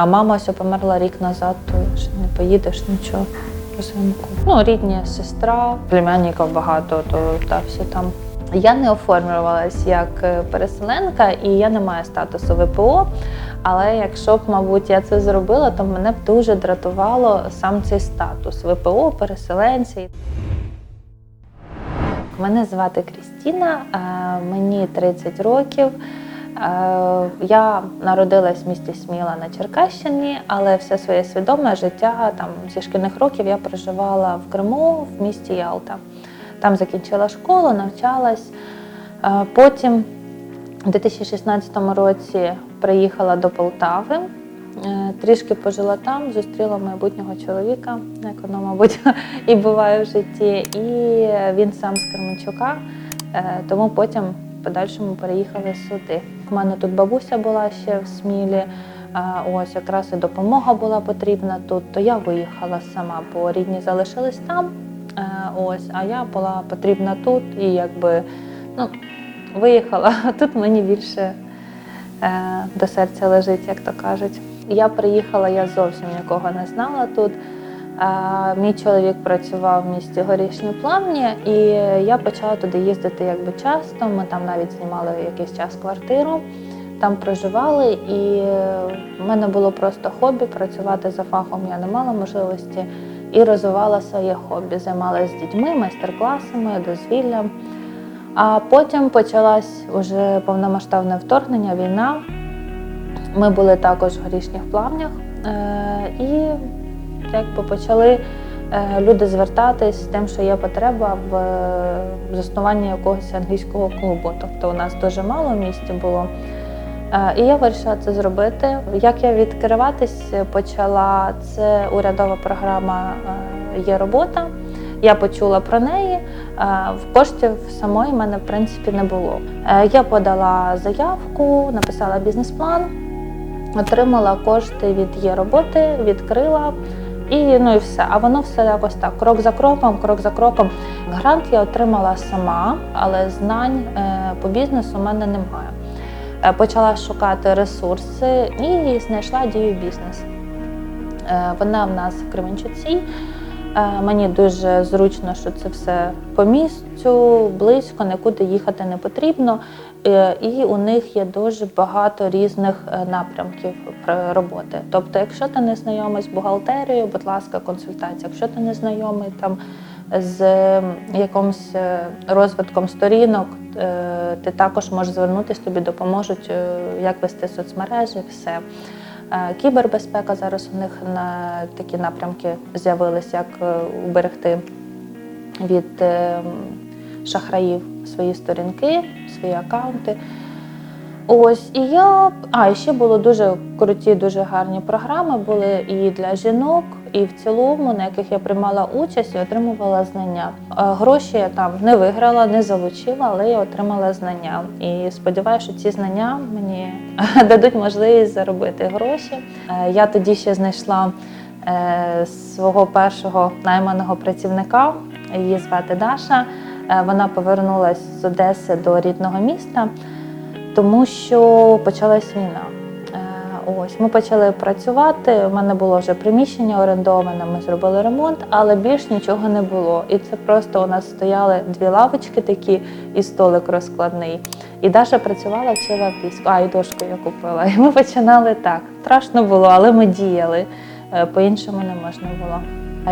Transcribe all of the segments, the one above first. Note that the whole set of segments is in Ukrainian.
А мама ось померла рік назад, то ж не поїдеш нічого взимку. Ну, рідні сестра, племянників багато, то та всі там. Я не оформлювалась як е, переселенка і я не маю статусу ВПО. Але якщо б, мабуть, я це зробила, то мене б дуже дратувало сам цей статус ВПО, переселенці. Мене звати Крістіна, мені 30 років. Е, Я народилась в місті Сміла на Черкащині, але все своє свідоме життя там зі шкільних років я проживала в Криму в місті Ялта. Там закінчила школу, навчалась. Е, Потім у 2016 році приїхала до Полтави. Е, Трішки пожила там, зустріла майбутнього чоловіка, як воно, мабуть, і буває в житті. І він сам з Кременчука, тому потім в подальшому переїхали сюди. У мене тут бабуся була ще в Смілі. е, Ось якраз і допомога була потрібна тут, то я виїхала сама, бо рідні залишились там. е, Ось, а я була потрібна тут і якби ну, виїхала. Тут мені більше е, до серця лежить, як то кажуть. Я приїхала, я зовсім нікого не знала тут. Мій чоловік працював в місті Горішні Плавні, і я почала туди їздити якби часто. Ми там навіть знімали якийсь час квартиру, там проживали, і в мене було просто хобі працювати за фахом. Я не мала можливості і розвивала своє хобі. Займалася з дітьми, майстер-класами, дозвіллям. А потім почалось уже повномасштабне вторгнення, війна. Ми були також в горішніх плавнях, е, і якби почали е, люди звертатись з тим, що є потреба в е, заснуванні якогось англійського клубу. Тобто у нас дуже мало в місті було. Е, І я вирішила це зробити. Як я відкриватись почала, це урядова програма Є робота. Я почула про неї. В коштів самої в мене в принципі не було. Я подала заявку, написала бізнес-план, отримала кошти від є роботи, відкрила. І ну і все. А воно все якось так, крок за кроком, крок за кроком. Грант я отримала сама, але знань е, по бізнесу в мене немає. Е, Почала шукати ресурси і знайшла дію бізнес. Е, Вона в нас в Кременчуці. Мені дуже зручно, що це все по місцю, близько, нікуди їхати не потрібно. Е, І у них є дуже багато різних е, напрямків роботи. Тобто, якщо ти не знайомий з бухгалтерією, будь ласка, консультація. Якщо ти не знайомий там з якимось е, розвитком сторінок, ти також можеш звернутися, тобі допоможуть, як вести соцмережі, все. Е, Кібербезпека зараз у них на такі напрямки з'явились, як е, уберегти від е, шахраїв свої сторінки, свої акаунти. Ось і я. А і ще було дуже круті, дуже гарні програми. Були і для жінок, і в цілому, на яких я приймала участь і отримувала знання. Е, Гроші я там не виграла, не залучила, але я отримала знання. І сподіваюся, що ці знання мені дадуть можливість заробити гроші. Е, Я тоді ще знайшла е, свого першого найманого працівника. Її звати Даша. Вона повернулася з Одеси до рідного міста тому що почалась війна. Ось ми почали працювати. У мене було вже приміщення орендоване. Ми зробили ремонт, але більш нічого не було. І це просто у нас стояли дві лавочки такі і столик розкладний. І Даша працювала, вчила англійську. А, і дошку я купила. І ми починали так. Страшно було, але ми діяли. Е, По-іншому не можна було.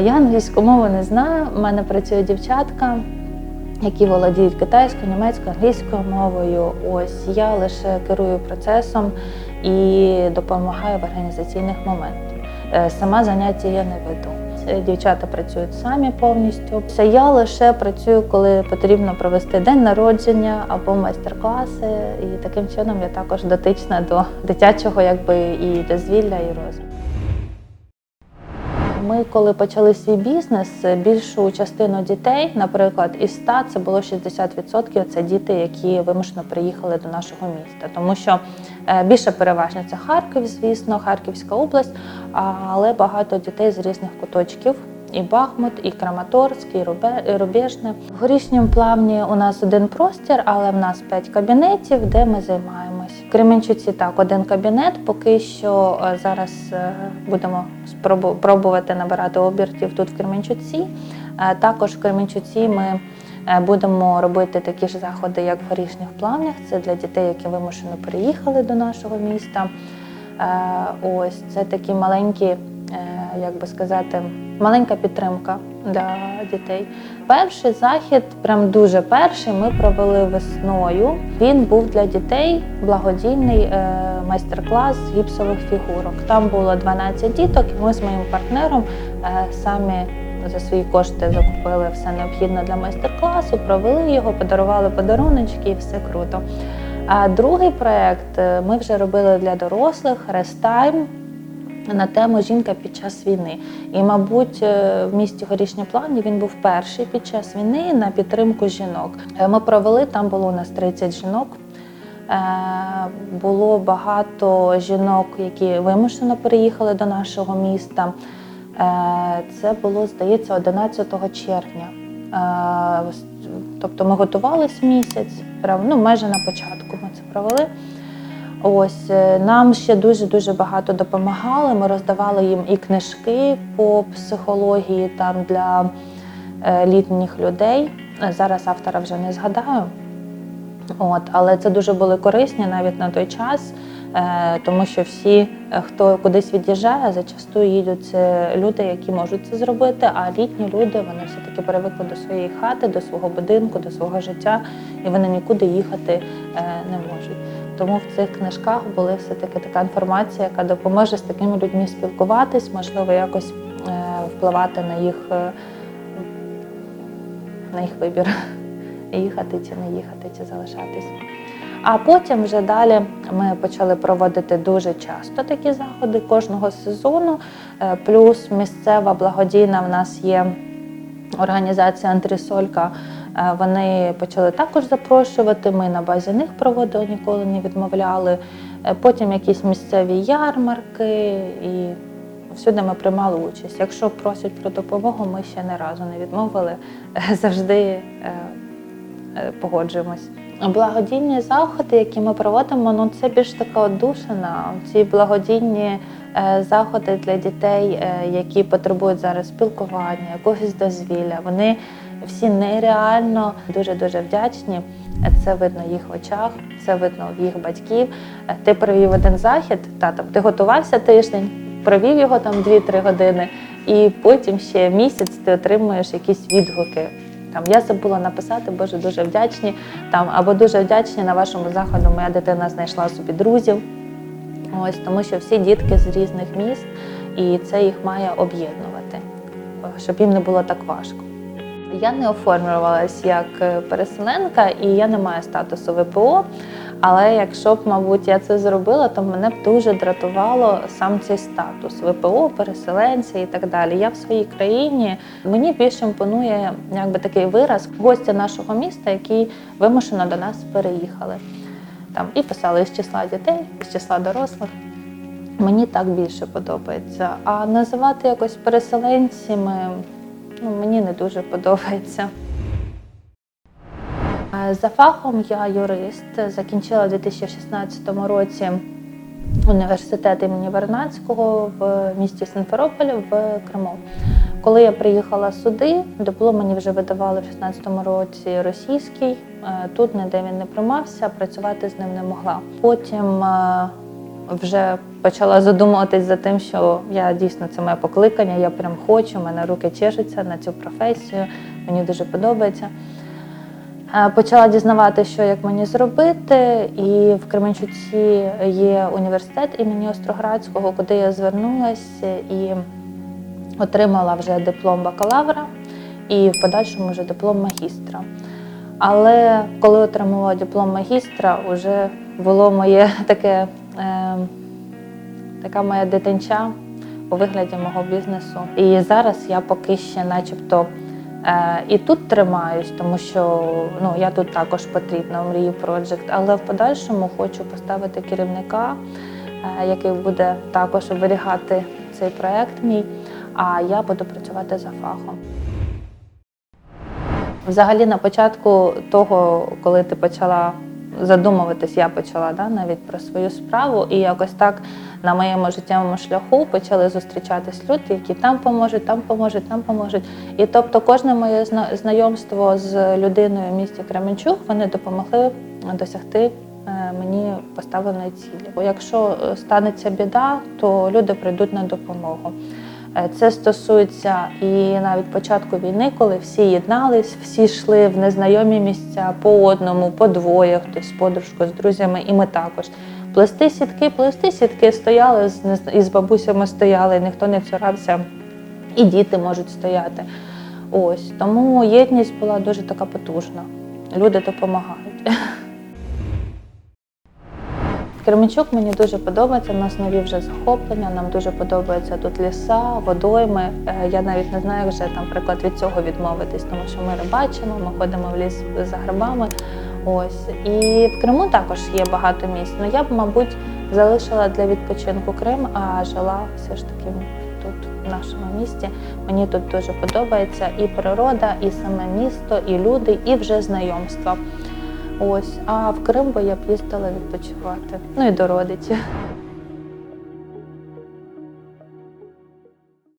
Я англійську мову не знаю. У мене працює дівчатка які володіють китайською, німецькою, англійською мовою. Ось я лише керую процесом і допомагаю в організаційних моментах. Е, Сама заняття я не веду. Дівчата працюють самі повністю. Все я лише працюю, коли потрібно провести день народження або майстер-класи. І таким чином я також дотична до дитячого, якби і дозвілля, і розвитку. Ми, коли почали свій бізнес, більшу частину дітей, наприклад, із 100 це було 60% це діти, які вимушено приїхали до нашого міста. Тому що е, більше переважно це Харків, звісно, Харківська область, але багато дітей з різних куточків. І Бахмут, і Краматорськ, і Рубе- Рубежне. В горішньому плавні у нас один простір, але в нас п'ять кабінетів, де ми займаємось. Кременчуці так, один кабінет. Поки що е, зараз е, будемо спробу- пробувати набирати обертів тут в Кременчуці. Е, Також в Кременчуці ми будемо робити такі ж заходи, як в горішніх плавнях. Це для дітей, які вимушено переїхали до нашого міста. Ось це такі маленькі, як би сказати, маленька підтримка для дітей. Перший захід, прям дуже перший, ми провели весною. Він був для дітей благодійний е, майстер-клас гіпсових фігурок. Там було 12 діток, і ми з моїм партнером е, самі за свої кошти закупили все необхідне для майстер-класу, провели його, подарували подаруночки і все круто. А другий проект е, ми вже робили для дорослих Рестайм на тему Жінка під час війни. І, мабуть, е, в місті Горішні Плавні він був перший під час війни на підтримку жінок. Е, Ми провели там було у нас 30 жінок. Е, Було багато жінок, які вимушено переїхали до нашого міста. Це було, здається, 11 червня. Тобто ми готувались місяць, ну, майже на початку ми це провели. Ось е, нам ще дуже дуже багато допомагали. Ми роздавали їм і книжки по психології там для е, літніх людей. Е, Зараз автора вже не згадаю. От, але це дуже були корисні навіть на той час, тому що всі, хто кудись від'їжджає, зачасту їдуть це люди, які можуть це зробити. А літні люди вони все таки привикли до своєї хати, до свого будинку, до свого життя, і вони нікуди їхати не можуть. Тому в цих книжках була все-таки така інформація, яка допоможе з такими людьми спілкуватись, можливо, якось е, впливати на їх, е, на їх вибір, їхати чи не їхати, чи залишатись. А потім вже далі ми почали проводити дуже часто такі заходи кожного сезону. Е, Плюс місцева благодійна в нас є організація Антрісолька. Е, Вони почали також запрошувати. Ми на базі них проводили, ніколи не відмовляли. Е, Потім якісь місцеві ярмарки і всюди ми приймали участь. Якщо просять про допомогу, ми ще не разу не відмовили. Завжди е, е, погоджуємось. Благодійні заходи, які ми проводимо, ну це більш така одушина. Ці благодійні заходи для дітей, які потребують зараз спілкування, якогось дозвілля. Вони всі нереально дуже дуже вдячні. Це видно в їх очах, це видно в їх батьків. Ти провів один захід, та ти готувався тиждень, провів його там 2-3 години, і потім ще місяць ти отримуєш якісь відгуки. Там я забула написати, Боже, дуже вдячні. Там або дуже вдячні на вашому заходу. Моя дитина знайшла собі друзів. Ось тому, що всі дітки з різних міст, і це їх має об'єднувати, щоб їм не було так важко. Я не оформлювалась як е, переселенка, і я не маю статусу ВПО. Але якщо б, мабуть, я це зробила, то мене б дуже дратувало сам цей статус ВПО, переселенця і так далі. Я в своїй країні мені більше імпонує якби такий вираз гостя нашого міста, які вимушено до нас переїхали. Там і писали з числа дітей, з числа дорослих. Мені так більше подобається. А називати якось переселенцями ну, мені не дуже подобається. Е, За фахом я юрист, закінчила у 2016 році університет імені Вернадського в місті Симферополь в Криму. Коли я приїхала сюди, диплом мені вже видавали в 2016 році російський. Е, Тут ніде він не приймався, працювати з ним не могла. Потім е, вже почала задумуватись за тим, що я дійсно це моє покликання, я прям хочу, в мене руки чешуться на цю професію, мені дуже подобається. Е, Почала дізнаватися, що як мені зробити, і в Кременчуці є університет імені Остроградського, куди я звернулася і отримала вже диплом бакалавра і в подальшому вже диплом магістра. Але коли отримала диплом магістра, вже було моє таке, така моя дитинча у вигляді мого бізнесу. І зараз я поки ще, начебто, е, і тут тримаюсь, тому що ну, я тут також потрібна в мрії Project, але в подальшому хочу поставити керівника, е, який буде також оберігати цей проект мій, а я буду працювати за фахом. Взагалі, на початку того, коли ти почала задумуватись я почала да, навіть про свою справу. І якось так на моєму життєвому шляху почали зустрічатись люди, які там поможуть, там поможуть, там поможуть. І тобто кожне моє знайомство з людиною в місті Кременчук вони допомогли досягти е, мені поставленої цілі. Бо якщо е, станеться біда, то люди прийдуть на допомогу. Е, Це стосується і навіть початку війни, коли всі єднались, всі йшли в незнайомі місця по одному, по двоє, хтось з подружкою, з друзями, і ми також. Плести сітки, плести сітки стояли із бабусями стояли, ніхто не цурався, і діти можуть стояти. Ось тому єдність була дуже така потужна. Люди допомагають. Кременчук мені дуже подобається. У нас нові вже захоплення. Нам дуже подобаються тут ліса, водойми. Е, Я навіть не знаю, як вже там приклад від цього відмовитись, тому що ми рибачимо, ми ходимо в ліс за грибами. Ось і в Криму також є багато місць. Ну я б, мабуть, залишила для відпочинку Крим, а жила все ж таки тут, в нашому місті. Мені тут дуже подобається і природа, і саме місто, і люди, і вже знайомства. Ось, а в Крим би я б їздила відпочивати. Ну і до родичів.